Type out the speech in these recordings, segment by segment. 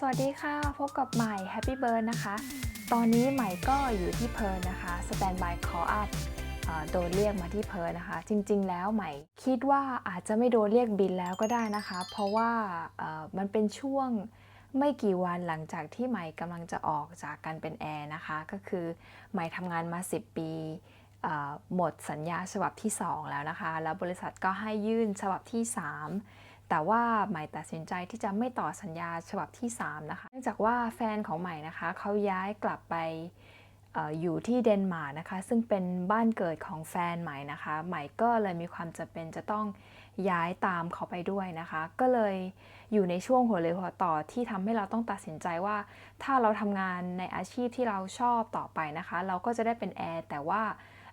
สวัสดีค่ะ พบกับใหม่ Happy Bird นะคะ ตอนนี้ใหม่ก็อยู่ที่เพิร์นนะคะ Standby Call Up เอ่อโดนเรียกมาที่เพิร์นนะคะ จริงๆ แล้วใหม่คิดว่าอาจจะไม่โดนเรียกบินแล้วก็ได้นะคะ เพราะว่ามันเป็นช่วงไม่กี่วันหลังจากที่ใหม่กำลังจะออกจากการเป็นแอร์นะคะ ก็คือใหม่ทำงานมา 10 ปีหมดสัญญาฉบับที่ 2 แล้วนะคะ แล้วบริษัทก็ให้ยื่นฉบับที่ 3 แต่ว่าใหม่ตัดสินใจที่จะไม่ต่อสัญญาฉบับที่ 3 นะคะ เนื่องจากว่าแฟนของใหม่นะคะเขาย้ายกลับไปอยู่ที่เดนมาร์กนะคะ ซึ่งเป็นบ้านเกิดของแฟนใหม่นะคะ ใหม่ก็เลยมีความจำเป็นจะต้องย้ายตามเขาไปด้วยนะคะ ก็เลยอยู่ในช่วงหัวเรือหัวต่อที่ทำให้เราต้องตัดสินใจว่า ถ้าเราทำงานในอาชีพที่เราชอบต่อไปนะคะ เราก็จะได้เป็นแอร์แต่ว่า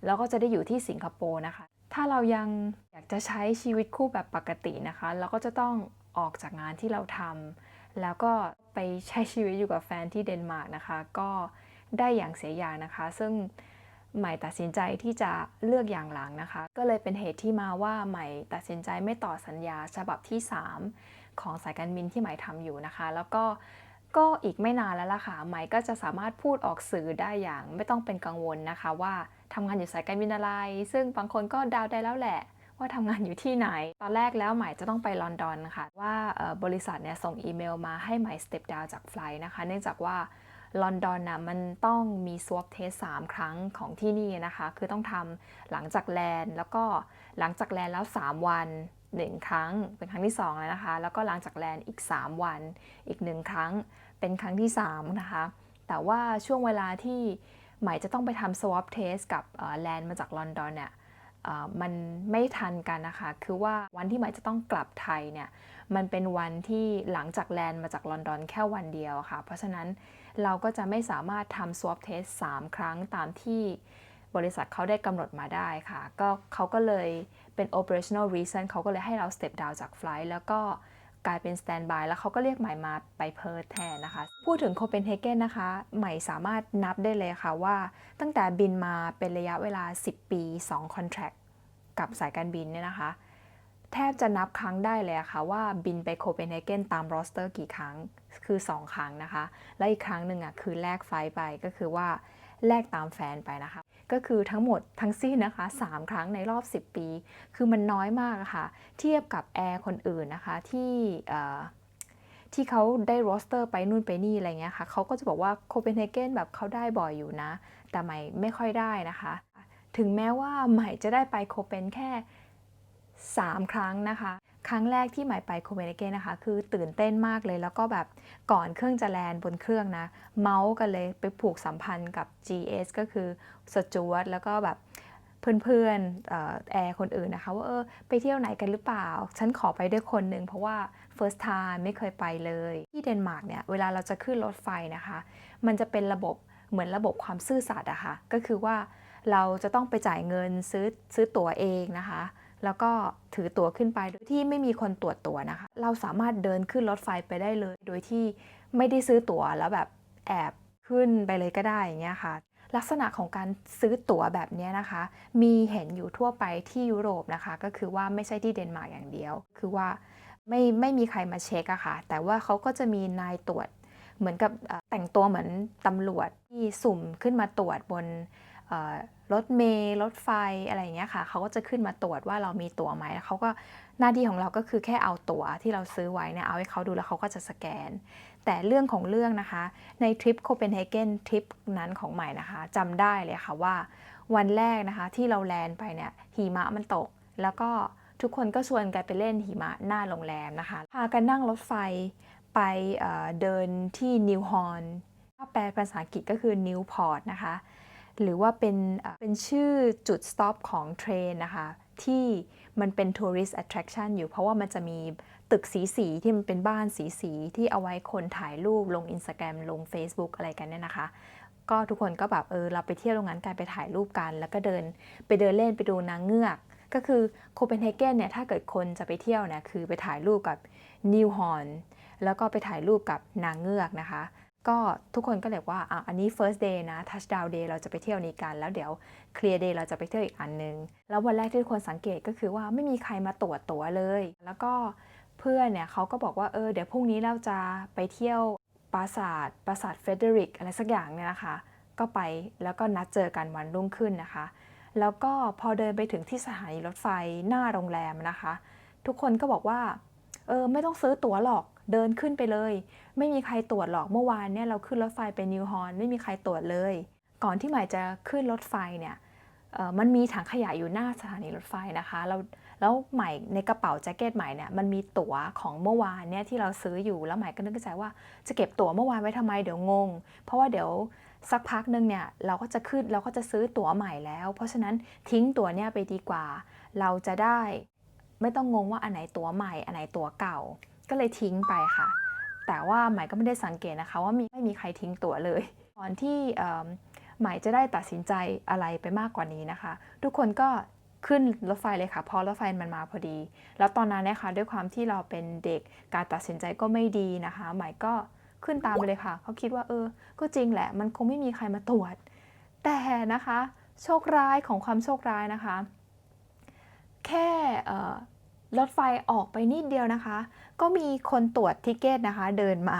เราก็จะได้อยู่ที่สิงคโปร์นะคะ ถ้าเรายังอยากจะใช้ชีวิตคู่แบบปกตินะคะ เราก็จะต้องออกจากงานที่เราทำแล้วก็ไปใช้ชีวิตอยู่กับแฟนที่เดนมาร์กนะคะ ก็ได้อย่างเสียอย่างนะคะ ซึ่งใหม่ตัดสินใจที่จะเลือกอย่างหลังนะคะ ก็เลยเป็นเหตุที่มาว่าใหม่ตัดสินใจไม่ต่อสัญญาฉบับที่ 3 ของสายการบินที่ใหม่ทำอยู่นะคะ แล้วก็ก็อีกไม่นานแล้วล่ะค่ะใหม่ก็จะสามารถพูดออกสื่อได้อย่างไม่ต้องเป็นกังวลนะคะว่า ทำงานอยู่สายการบินอะไร ซึ่งบางคนก็ดาวได้แล้วแหละ ว่าทำงานอยู่ที่ไหน ตอนแรกแล้วหม่จะต้องไปลอนดอนค่ะ ว่าบริษัทเนี่ยส่งอีเมลมาให้หม่สเต็ปดาวจากไฟล์นะคะ เนื่องจากว่าลอนดอนน่ะมันต้องมี swab test 3ครั้งของที่นี่นะคะ คือต้องทำหลังจากแลนแล้วก็หลังจากแลนแล้ว 3 วัน 1 ครั้ง เป็นครั้งที่ 2 แล้วนะคะ แล้วก็หลังจากแลนอีก 3 วันอีก 1 ครั้ง เป็นครั้งที่ 3 นะคะ แต่ว่าช่วงเวลาที่ หม่จะต้องไปทำ swab test กับแลนด์มาจากลอนดอนเนี่ยมันไม่ทันกันนะคะ คือว่าวันที่หมายจะต้องกลับไทยเนี่ย มันเป็นวันที่หลังจากแลนด์มาจากลอนดอนแค่วันเดียวค่ะ เพราะฉะนั้นเราก็จะไม่สามารถทำ swab test 3 ครั้งตามที่บริษัทเขาได้กำหนดมาได้ค่ะ ก็เขาก็เลยเป็น operational reason เขาก็เลยให้เรา step down จากไฟล์แล้วก็ กลายเป็น standby แล้วเขาก็เรียกใหม่มาไปเพิร์ทแทนนะคะ พูดถึงโคเปนเฮเกนนะคะ ใหม่สามารถนับได้เลยค่ะว่า ตั้งแต่บินมาเป็นระยะเวลา 10 ปี2 contract กับสายการบินเนี่ยนะคะ แทบจะนับครั้งได้เลยค่ะว่าบินไปโคเปนเฮเกนตามรอสเตอร์กี่ครั้งคือ 2 ครั้งนะคะ และอีกครั้งหนึ่งอะคือแลกไฟล์ไปก็คือว่าแลกตามแฟนไปนะคะ ก็คือทั้งหมดทั้งสิ้นนะคะ 3 ครั้งในรอบ 10 ปี คือมันน้อยมากะค่ะ เทียบกับแอร์คนอื่นนะคะที่ที่เขาได้โรสเตอร์ไปนู่นไปนี่อะไรเงี้ยค่ะเขาก็จะบอกว่าโคเปนเฮเกนแบบเขาได้บ่อยอยู่นะ แต่ใหม่ไม่ค่อยได้นะคะ ถึงแม้ว่าใหม่จะได้ไปโคเปนแค่ 3 ครั้งนะคะ ครั้งแรกที่หม่ไปโคเปนเฮเกนนะคะ คือตื่นเต้นมากเลย แล้วก็แบบก่อนเครื่องจะแลนบนเครื่องนะ เมาส์กันเลยไปผูกสัมพันธ์กับ GS ก็คือสจวตแล้วก็แบบเพื่อนๆแอร์คนอื่นนะคะ ว่าเออไปเที่ยวไหนกันหรือเปล่า ฉันขอไปด้วยคนหนึ่งเพราะว่า first time ไม่เคยไปเลย ที่เดนมาร์กเนี่ย เวลาเราจะขึ้นรถไฟนะคะ มันจะเป็นระบบเหมือนระบบความซื่อสัตย์อะค่ะก็คือว่าเราจะต้องไปจ่ายเงินซื้อซื้อตั๋วเองนะคะ แล้วก็ถือตั๋วขึ้นไปโดยที่ไม่มีคนตรวจตั๋วนะคะ เราสามารถเดินขึ้นรถไฟไปได้เลย โดยที่ไม่ได้ซื้อตั๋วแล้วแบบแอบขึ้นไปเลยก็ได้อย่างเงี้ยค่ะ ลักษณะของการซื้อตั๋วแบบเนี้ยนะคะ มีเห็นอยู่ทั่วไปที่ยุโรปนะคะ ก็คือว่าไม่ใช่ที่เดนมาร์กอย่างเดียว คือว่าไม่ไม่มีใครมาเช็คอะค่ะ แต่ว่าเขาก็จะมีนายตรวจเหมือนกับแต่งตัวเหมือนตำรวจที่สุ่มขึ้นมาตรวจบน รถเมล์รถไฟอะไรอย่างเงี้ยค่ะเขาก็จะขึ้นมาตรวจว่าเรามีตั๋วไหมแล้วเขาก็หน้าที่ของเราก็คือแค่เอาตั๋วที่เราซื้อไว้เนี่ยเอาให้เขาดูแล้วเขาก็จะสแกน แต่เรื่องของเรื่องนะคะ ในทริปโคเปนเฮเกนทริปนั้นของใหม่นะคะจำได้เลยค่ะว่าวันแรกนะคะที่เราแลนด์ไปเนี่ยหิมะมันตก แล้วก็ทุกคนก็ชวนกันไปเล่นหิมะหน้าโรงแรมนะคะพากันนั่งรถไฟไปเเดินที่นิวฮอนถ้าแปลภาษาอังกฤษก็คือนิวพอร์ตนะคะ หรือว่าเป็นเป็นชื่อจุดสต็อปของเทรนนะคะ ที่มันเป็น tourist attraction อยู่เพราะว่ามันจะมีตึกสีสีที่มันเป็นบ้านสีสีที่เอาไว้คนถ่ายรูปลง Instagram ลง Facebook อะไรกันเนี่ยนะคะ ก็ทุกคนก็แบบเออเราไปเที่ยวโรงงานกันไปถ่ายรูปกัน แล้วก็เดินไปเดินเล่นไปดูนางเงือกก็คือโคเปนเฮเกนเนี่ยถ้าเกิดคนจะไปเที่ยวนี่ยคือไปถ่ายรูปกับนิวฮอนแล้วก็ไปถ่ายรูปกับนางเงือกนะคะ ก็ทุกคนก็เลยว่าอะอันนี้ first day นะ touchdown day เราจะไปเที่ยวนี้กัน แล้วเดี๋ยว clear day เราจะไปเที่ยวอีกอันนึง แล้ววันแรกที่ทุกคนสังเกตก็คือว่าไม่มีใครมาตรวจตั๋วเลย แล้วก็เพื่อนเนี่ยเขาก็บอกว่าเออเดี๋ยวพรุ่งนี้เราจะไปเที่ยวปราสาทปราสาทเฟเดริกอะไรสักอย่างเนี่ยนะคะ ก็ไปแล้วก็นัดเจอกันวันรุ่งขึ้นนะคะ แล้วก็พอเดินไปถึงที่สถานีรถไฟหน้าโรงแรมนะคะ ทุกคนก็บอกว่าเออไม่ต้องซื้อตั๋วหรอก เดินขึ้นไปเลย ไม่มีใครตรวจหรอกเมื่อวานเนี่ยเราขึ้นรถไฟไปนิวฮอนไม่มีใครตรวจเลย ก่อนที่หม่จะขึ้นรถไฟเนี่ยมันมีถังขยะอยู่หน้าสถานีรถไฟนะคะแล้วแล้วใหม่ในกระเป๋าแจ็คเก็ตใหม่เนี่ยมันมีตั๋วของเมื่อวานเนี่ยที่เราซื้ออยู่แล้วใหม่ก็นึกในใจว่าจะเก็บตั๋วเมื่อวานไว้ทำไมเดี๋ยวงง เพราะว่าเดี๋ยวสักพักหนึงเนี่ยเราก็จะขึ้นเราก็จะซื้อตั๋วใหม่แล้ว เพราะฉะนั้นทิ้งตั๋วเนี่ยไปดีกว่า เราจะได้ ไม่ต้องงงว่าอันไหนตั๋วใหม่อันไหนตั๋วเก่า ก็เลยทิ้งไปค่ะ แต่ว่าใหม่ก็ไม่ได้สังเกตนะคะ ว่ามีไม่มีใครทิ้งตั๋วเลยก่อนที่เอิ่มใหม่จะได้ตัดสินใจอะไรไปมากกว่านี้นะคะ ทุกคนก็ขึ้นรถไฟเลยค่ะเพราะรถไฟมันมาพอดี แล้วตอนนั้นนะคะด้วยความที่เราเป็นเด็กการตัดสินใจก็ไม่ดีนะคะใหม่ก็ขึ้นตามไปเลยค่ะเขาคิดว่าเออ ก็จริงแหละ มันคงไม่มีใครมาตรวจ แต่นะคะ โชคร้ายของความโชคร้ายนะคะ แค่ รถไฟออกไปนิดเดียวนะคะ ก็มีคนตรวจทิเกตนะคะ เดินมา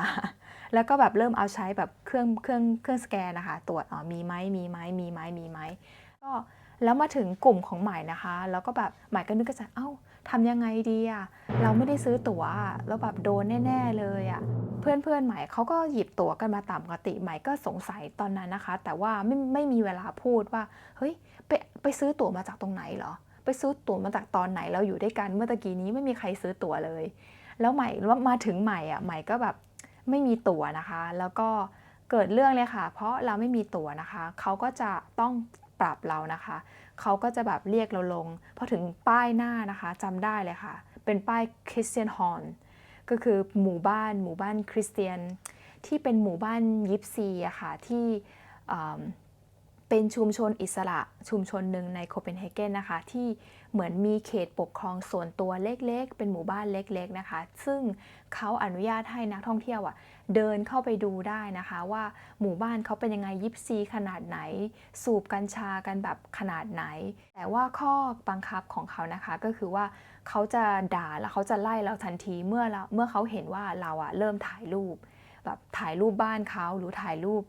แล้วก็แบบเริ่มเอาใช้แบบเครื่องเครื่องเครื่องสแกนนะคะ ตรวจอ๋อมีไหมมีไหมมีไหมมีไหมก็แล้วมาถึงกลุ่มของใหม่นะคะ แล้วก็แบบใหม่ก็นึกกระจายเอ้าทำยังไงดีอะเราไม่ได้ซื้อตั๋วแล้วแบบโดนแน่ ๆ เลยอะเพื่อนเพื่อนๆใหม่เขาก็หยิบตั๋วกันมาตามปกติใหม่ก็สงสัยตอนนั้นนะคะ แต่ว่าไม่ไม่มีเวลาพูดว่า เฮ้ยไปไปซื้อตั๋วมาจากตรงไหนเหรอ ไปซื้อตั๋วมาจากตอนไหนเราอยู่ด้วยกันเมื่อตะกี้นี้ไม่มีใครซื้อตั๋วเลย แล้วใหม่มาถึงใหม่อะใหม่ก็แบบไม่มีตั๋วนะคะ แล้วก็เกิดเรื่องเลยค่ะ เพราะเราไม่มีตั๋วนะคะเขาก็จะต้องปรับเรานะคะเขาก็จะแบบเรียกเราลงพอถึงป้ายหน้านะคะจำได้เลยค่ะ เป็นป้ายคริสเตียนฮอ n ก็คือหมู่บ้านหมู่บ้านคริสเตียน ที่เป็นหมู่บ้านยิปซีอะค่ะที่ เป็นชุมชนอิสระชุมชนหนึ่งในโคเปนเฮเกนนะคะ ที่เหมือนมีเขตปกครองส่วนตัวเล็กๆ เป็นหมู่บ้านเล็กๆนะคะ ซึ่งเขาอนุญาตให้นักท่องเที่ยวอะเดินเข้าไปดูได้นะคะ ว่าหมู่บ้านเขาเป็นยังไงยิปซีขนาดไหน สูบกัญชากันแบบขนาดไหน แต่ว่าข้อบังคับของเขานะคะก็คือว่าเขาจะด่าแล้วเขาจะไล่เราทันทีเมื่อเราเมื่อเขาเห็นว่าเราอะเริ่มถ่ายรูป แบบถ่ายรูปบ้านเขาหรือถ่ายรูป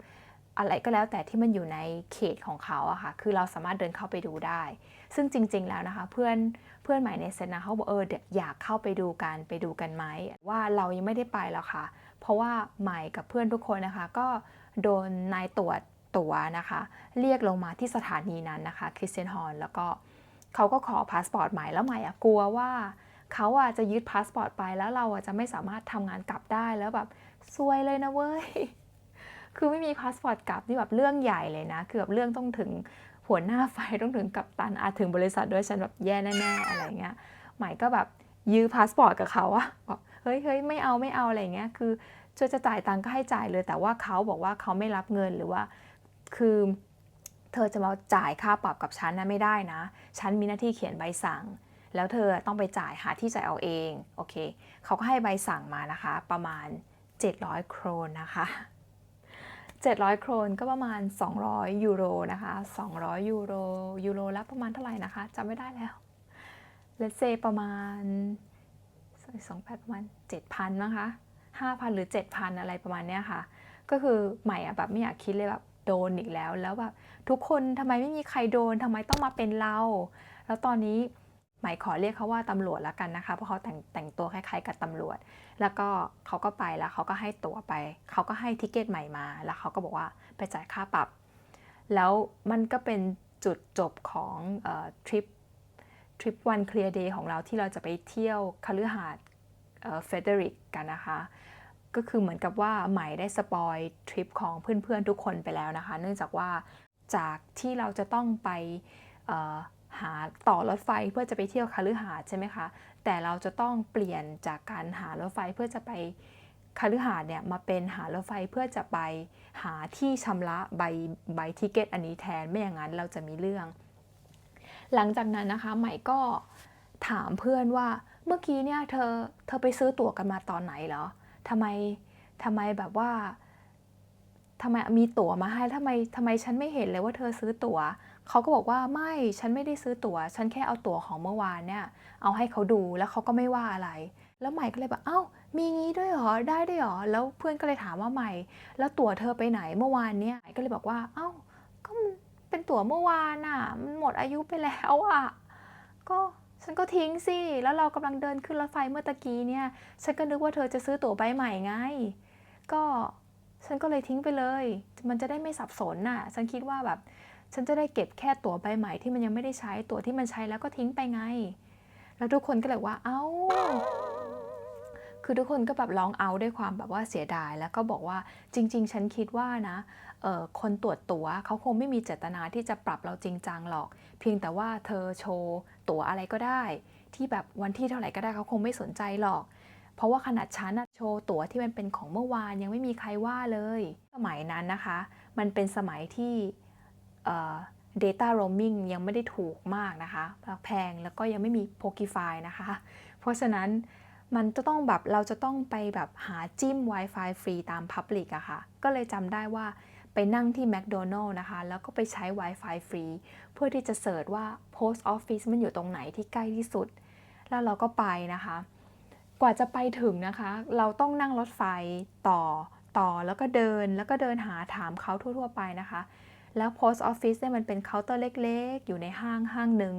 อะไรก็แล้วแต่ที่มันอยู่ในเขตของเขาอะค่ะ คือเราสามารถเดินเข้าไปดูได้ ซึ่งจริง ๆ แล้วนะคะ เพื่อนเพื่อนใหม่ในเซตนะเขาบอกเอออยากเข้าไปดูกันไปดูกันไหมว่าเรายังไม่ได้ไปแล้วค่ะ เพราะว่าใหม่กับเพื่อนทุกคนนะคะ ก็โดนนายตรวจตั๋วนะคะ เรียกลงมาที่สถานีนั้นนะคะคริสเตียนฮอลแล้วก็เขาก็ขอพาสปอร์ตใหม่แล้วใหม่อะกลัวว่าเขาอะจะยึดพาสปอร์ตไปแล้วเราอะจะไม่สามารถทำงานกลับได้แล้วแบบซวยเลยนะเว้ย คือไม่มีพาสปอร์ตกลับนี่แบบเรื่องใหญ่เลยนะ คือแบบเรื่องต้องถึงหัวหน้าไฟต้องถึงกัปตันอาจถึงบริษัทด้วยฉันแบบแย่แน่ๆอะไรเงี้ยหม่ก็แบบยื้อพาสปอร์ตกับเขาอะบอกเฮ้ยเฮ้ยไม่เอาไม่เอาอะไรเงี้ยคือช่วยจะจ่ายตังค์ก็ให้จ่ายเลย แต่ว่าเขาบอกว่าเขาไม่รับเงินหรือว่า คือเธอจะมาจ่ายค่าปรับกับฉันนะไม่ได้นะ ฉันมีหน้าที่เขียนใบสั่ง แล้วเธอต้องไปจ่ายหาที่จ่ายเอาเอง โอเค เขาก็ให้ใบสั่งมานะคะ ประมาณ 700 โครนนะคะ 700 โครนก็ประมาณ 200 ยูโรนะคะ 200 ยูโร ยูโรละประมาณเท่าไหร่นะคะจำไม่ได้แล้วเลเซประมาณสองแปดประมาณ 7,000 นะคะ 5,000 หรือ 7,000 อะไรประมาณเนี้ยค่ะ ก็คือใหม่อะแบบไม่อยากคิดเลยแบบโดนอีกแล้ว แล้วแบบทุกคนทำไมไม่มีใครโดนทำไมต้องมาเป็นเรา แล้วตอนนี้ หม่ขอเรียกเขาว่าตำรวจแล้วกันนะคะ เพราะเขาแต่งแต่งตัวคล้ายๆกับตำรวจ แล้วก็เขาก็ไปแล้วเขาก็ให้ตั๋วไป เขาก็ให้ทิเกตใหม่มา แล้วเขาก็บอกว่าไปจ่ายค่าปรับ แล้วมันก็เป็นจุดจบของทริปทริปวันเคลียร์เดย์ของเราที่เราจะไปเที่ยวคฤหาสน์เฟเดริกกันนะคะ ก็คือเหมือนกับว่าใหม่ได้สปอยทริปของเพื่อนๆทุกคนไปแล้วนะคะ เนื่องจากว่าจากที่เราจะต้องไป หาต่อรถไฟเพื่อจะไปเที่ยวคฤหาสน์ใช่ไหมคะ แต่เราจะต้องเปลี่ยนจากการหารถไฟเพื่อจะไปคฤหาสน์เนี่ยมาเป็นหารถไฟเพื่อจะไปหาที่ชำระใบใบทิเกตอันนี้แทนไม่อย่างนั้นเราจะมีเรื่อง หลังจากนั้นนะคะใหม่ก็ถามเพื่อนว่าเมื่อกี้เนี่ยเธอเธอไปซื้อตั๋วกันมาตอนไหนเหรอทำไมทำไมแบบว่าทำไมมีตั๋วมาให้ทำไมทำไมฉันไม่เห็นเลยว่าเธอซื้อตั๋ว เขาก็บอกว่าไม่ฉันไม่ได้ซื้อตั๋ว ฉันแค่เอาตั๋วของเมื่อวานเนี่ย เอาให้เขาดูแล้วเขาก็ไม่ว่าอะไร แล้วใหม่ก็เลยแบบเอ้า มีงี้ด้วยเหรอได้ด้วยเหรอแล้วเพื่อนก็เลยถามว่าใหม่ แล้วตั๋วเธอไปไหนเมื่อวานเนี่ยก็เลยบอกว่าเอ้าก็เป็นตั๋วเมื่อวานน่ะมันหมดอายุไปแล้วอะก็ฉันก็ทิ้งสิ แล้วเรากำลังเดินขึ้นรถไฟเมื่อตะกี้เนี่ย ฉันก็นึกว่าเธอจะซื้อตั๋วใบใหม่ไง ก็ฉันก็เลยทิ้งไปเลย มันจะได้ไม่สับสนน่ะ ฉันคิดว่าแบบ ฉันจะได้เก็บแค่ตั๋วใบใหม่ที่มันยังไม่ได้ใช้ตั๋วที่มันใช้แล้วก็ทิ้งไปไง แล้วทุกคนก็เลยว่าเอ้า คือทุกคนก็แบบร้องเอาด้วยความแบบว่าเสียดาย แล้วก็บอกว่าจริง ๆ ฉันคิดว่านะเออคนตรวจตั๋วเขาคงไม่มีเจตนาที่จะปรับเราจริงจังหรอก เพียงแต่ว่าเธอโชว์ตั๋วอะไรก็ได้ ที่แบบวันที่เท่าไหร่ก็ได้เขาคงไม่สนใจหรอก เพราะว่าขนาดฉันโชว์ตั๋วที่มันเป็นของเมื่อวานยังไม่มีใครว่าเลย สมัยนั้นนะคะ มันเป็นสมัยที่ data roaming ยังไม่ได้ถูกมากนะคะ แพงแล้วก็ยังไม่มี Pokify นะคะ เพราะฉะนั้นมันจะต้องแบบเราจะต้องไปแบบหาจิ้ม Wi-Fi ฟรีตาม Public อะค่ะ ก็เลยจำได้ว่าไปนั่งที่ McDonald นะคะ แล้วก็ไปใช้ Wi-Fi ฟรี เพื่อที่จะเสิร์ชว่า Post Office มันอยู่ตรงไหนที่ใกล้ที่สุด แล้วเราก็ไปนะคะ กว่าจะไปถึงนะคะ เราต้องนั่งรถไฟต่อต่อแล้วก็เดินแล้วก็เดินหาถามเขาทั่ว ๆ ไปนะคะ แล้ว post office เนี่ยมันเป็นเคาน์เตอร์เล็กๆ อยู่ในห้างห้างหนึ่ง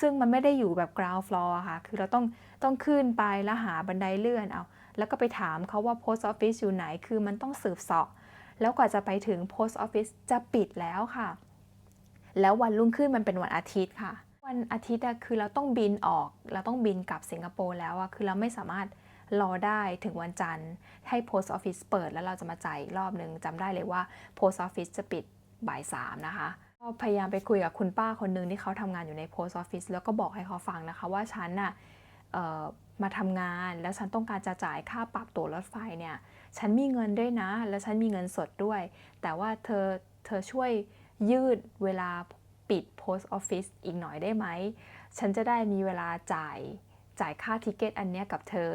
ซึ่งมันไม่ได้อยู่แบบ ground floor ค่ะ คือเราต้องต้องขึ้นไปแล้วหาบันไดเลื่อนเอา แล้วก็ไปถามเขาว่า post office อยู่ไหน คือมันต้องสืบเสาะ แล้วกว่าจะไปถึง post office จะปิดแล้วค่ะ แล้ววันรุ่งขึ้นมันเป็นวันอาทิตย์ค่ะ วันอาทิตย์อะคือเราต้องบินออก เราต้องบินกลับสิงคโปร์แล้วอะคือเราไม่สามารถรอได้ถึงวันจันทร์ให้ post office เปิดแล้วเราจะมาจ่ายอีกรอบหนึ่งจำได้เลยว่า post office จะปิด บ่ายสามนะคะก็พยายามไปคุยกับคุณป้าคนหนึ่งที่เขาทำงานอยู่ใน post office แล้วก็บอกให้เขาฟังนะคะว่าฉันน่ะมาทำงานแล้วฉันต้องการจะจ่ายค่าปรับตั๋วรถไฟเนี่ยฉันมีเงินด้วยนะ แล้วฉันมีเงินสดด้วย แต่ว่าเธอเธอช่วยยืดเวลาปิด post office อีกหน่อยได้ไหม ฉันจะได้มีเวลาจ่ายจ่ายค่าทิเกตอันเนี้ยกับเธอ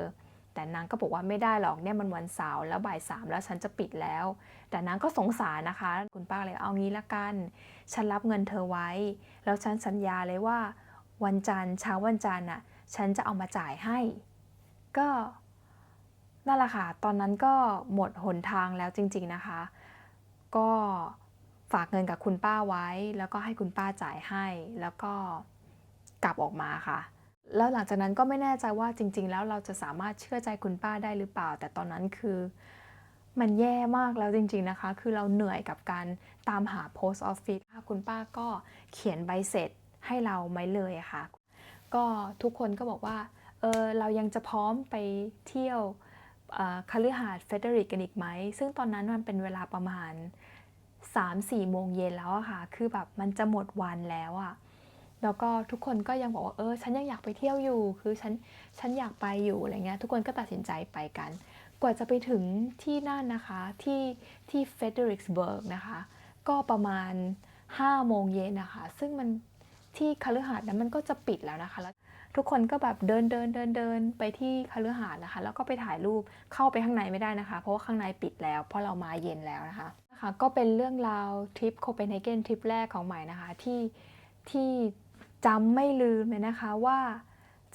แต่นางก็บอกว่าไม่ได้หรอกเนี่ยมันวันเสาร์แล้วบ่ายสามแล้วฉันจะปิดแล้ว แต่นางก็สงสารนะคะ คุณป้าเลยเอางี้ละกัน ฉันรับเงินเธอไว้ แล้วฉันสัญญาเลยว่า วันจันทร์เช้าวันจันทร์น่ะฉันจะเอามาจ่ายให้ ก็นั่นแหละค่ะ ตอนนั้นก็หมดหนทางแล้วจริง ๆนะคะ ก็ฝากเงินกับคุณป้าไว้ แล้วก็ให้คุณป้าจ่ายให้ แล้วก็กลับออกมาค่ะ แล้วหลังจากนั้นก็ไม่แน่ใจว่าจริง ๆ แล้วเราจะสามารถเชื่อใจคุณป้าได้หรือเปล่า แต่ตอนนั้นคือมันแย่มากแล้วจริง ๆ นะคะ คือเราเหนื่อยกับการตามหา post office คุณป้าก็เขียนใบเสร็จให้เราไม่เลยะค่ะ ก็ทุกคนก็บอกว่า เออเรายังจะพร้อมไปเที่ยวเอ่อคฤหาสน์เฟเดริกกันอีกไหม ซึ่งตอนนั้นมันเป็นเวลาประมาณ 3-4 โมงเย็นแล้วอะค่ะ คือแบบมันจะหมดวันแล้วอะ แล้วก็ทุกคนก็ยังบอกว่าเออฉันยังอยากไปเที่ยวอยู่ คือฉันฉันอยากไปอยู่อะไรเงี้ยทุกคนก็ตัดสินใจไปกัน กว่าจะไปถึงที่นั่นนะคะที่ที่เฟเดริกสเบิร์กนะคะก็ประมาณ5โมงเย็นนะคะ ซึ่งมันที่คฤหาสน์นั้นมันก็จะปิดแล้วนะคะแล้วทุกคนก็แบบเดินเดินเดินเดินไปที่คฤหาสน์นะคะ แล้วก็ไปถ่ายรูปเข้าไปข้างในไม่ได้นะคะ เพราะว่าข้างในปิดแล้ว เพราะเรามาเย็นแล้วนะคะนะคะ ก็เป็นเรื่องราวทริปโคเปนเฮเกนทริปแรกของใหม่นะคะที่ที่ จำไม่ลืมเลยนะคะว่า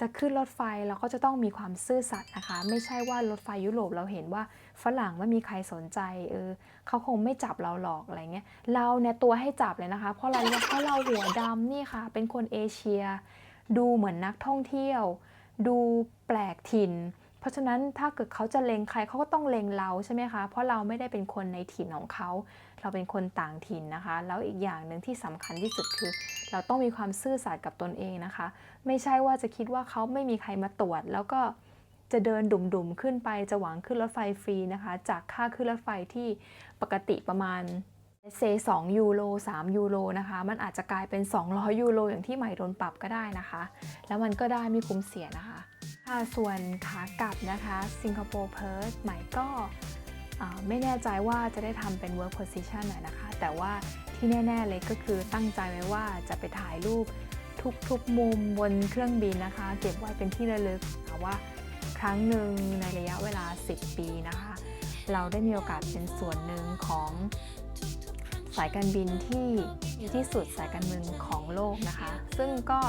จะขึ้นรถไฟเราก็จะต้องมีความซื่อสัตย์นะคะ ไม่ใช่ว่ารถไฟยุโรปเราเห็นว่าฝรั่งไม่มีใครสนใจเออเขาคงไม่จับเราหรอกอะไรเงี้ยเราเนี่ยตัวให้จับเลยนะคะ เพราะอะไรเพราะเราหัวดำนี่ค่ะ เป็นคนเอเชีย ดูเหมือนนักท่องเที่ยว ดูแปลกถิ่น เพราะฉะนั้นถ้าเกิดเขาจะเลงใครเขาก็ต้องเลงเราใช่ไหมคะเพราะเราไม่ได้เป็นคนในถิ่นของเขา เราเป็นคนต่างถิ่นนะคะ แล้วอีกอย่างหนึ่งที่สำคัญที่สุดคือ เราต้องมีความซื่อสัตย์กับตนเองนะคะ ไม่ใช่ว่าจะคิดว่าเขาไม่มีใครมาตรวจ แล้วก็จะเดินดุ่มๆขึ้นไปจะหวังขึ้นรถไฟฟรีนะคะ จากค่าขึ้นรถไฟที่ปกติประมาณเซ2ยูโร3ยูโรนะคะ มันอาจจะกลายเป็น 200 ยูโรอย่างที่ใหม่โดนปรับก็ได้นะคะ แล้วมันก็ได้ไม่คุ้มเสียนะคะค่ะส่วนขากลับนะคะสิงคโปร์เพิร์ธใหม่ก็ไม่แน่ใจว่าจะได้ทำเป็น work position ไหนนะคะ แต่ว่า ที่แน่ ๆ เลยก็คือตั้งใจไว้ว่าจะไปถ่ายรูปทุกๆมุมบนเครื่องบินนะคะ เก็บไว้เป็นที่ระลึกว่าครั้งหนึ่งในระยะเวลา 10 ปีนะคะ เราได้มีโอกาสเป็นส่วนหนึ่งของสายการบินที่ดีที่สุดสายการบินของโลกนะคะ ซึ่งก็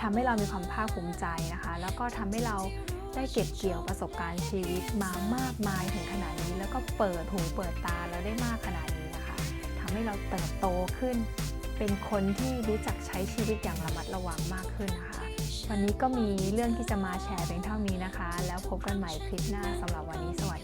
ทำให้เรามีความภาคภูมิใจนะคะ แล้วก็ทำให้เราได้เก็บเกี่ยวประสบการณ์ชีวิตมามากมายถึงขนาดนี้ แล้วก็เปิดหูเปิดตาเราได้มากขนาด ให้เราเติบโตขึ้น เป็นคนที่รู้จักใช้ชีวิตอย่างระมัดระวังมากขึ้นนะคะ วันนี้ก็มีเรื่องที่จะมาแชร์เพียงเท่านี้นะคะ แล้วพบกันใหม่คลิปหน้าสำหรับวันนี้สวัสดี